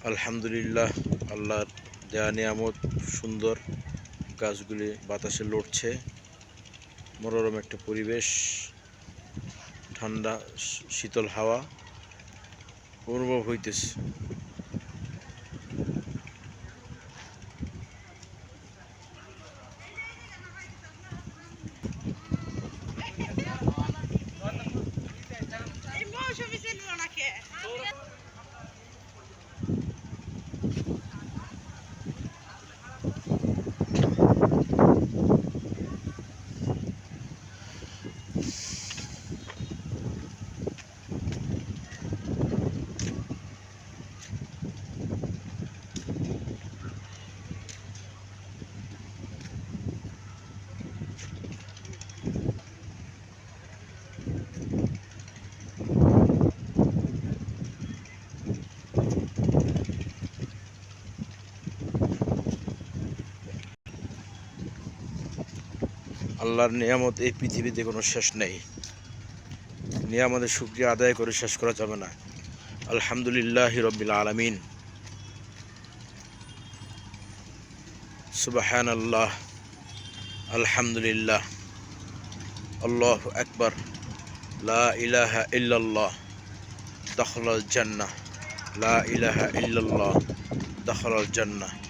আলহামদুলিল্লাহ, আল্লাহর দেয়া নিয়ামত, সুন্দর গাছগুলি বাতাসে লড়ছে, মনোরম একটা পরিবেশ, ঠান্ডা শীতল হাওয়া অনুভব হইতেছে। আল্লাহর নিয়ামত এই পৃথিবীতে কোনো শেষ নেই। নিয়ামতের শুক্রিয়া আদায় করে শেষ করা যাবে না। আলহামদুলিল্লাহ রবিল আলমিন। সুবাহান আল্লাহ আলহামদুলিল্লাহ, আল্লাহ আকবর, লা ইলাহা ইল্লাল্লাহ দখল জান্নাহ, লা ইলাহা ইল্লাল্লাহ দখল জান্নাহ।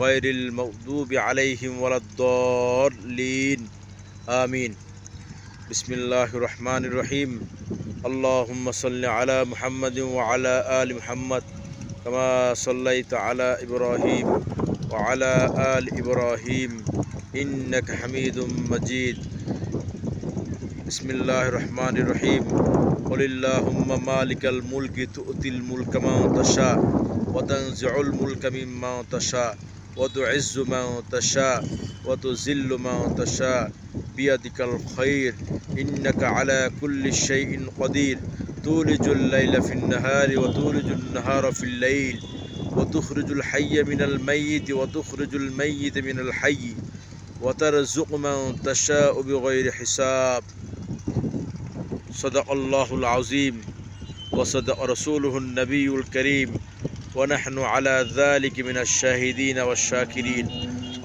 غير المغضوب عليهم ولا الضالين آمين بسم الله الرحمن الرحيم اللهم صل على محمد وعلى آل محمد كما صليت على إبراهيم وعلى آل إبراهيم إنك حميد مجيد بسم الله الرحمن الرحيم قل اللهم مالك الملك تؤتي الملك من تشاء وتنزع الملك ممن تشاء وتعز من تشاء وتذل من تشاء بيدك الخير إنك على كل شيء قدير. تولج الليل في النهار وتولج النهار في الليل وتخرج الحي من الميت وتخرج الميت من الحي وترزق من تشاء بغير حساب. صدق الله العظيم وصدق رسوله النبي الكريم ونحن على ذلك من الشاهدين والشاكرين.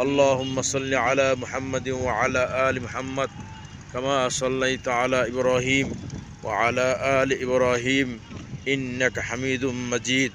اللهم صل على محمد وعلى آل محمد كما صليت على إبراهيم وعلى آل إبراهيم إنك حميد مجيد.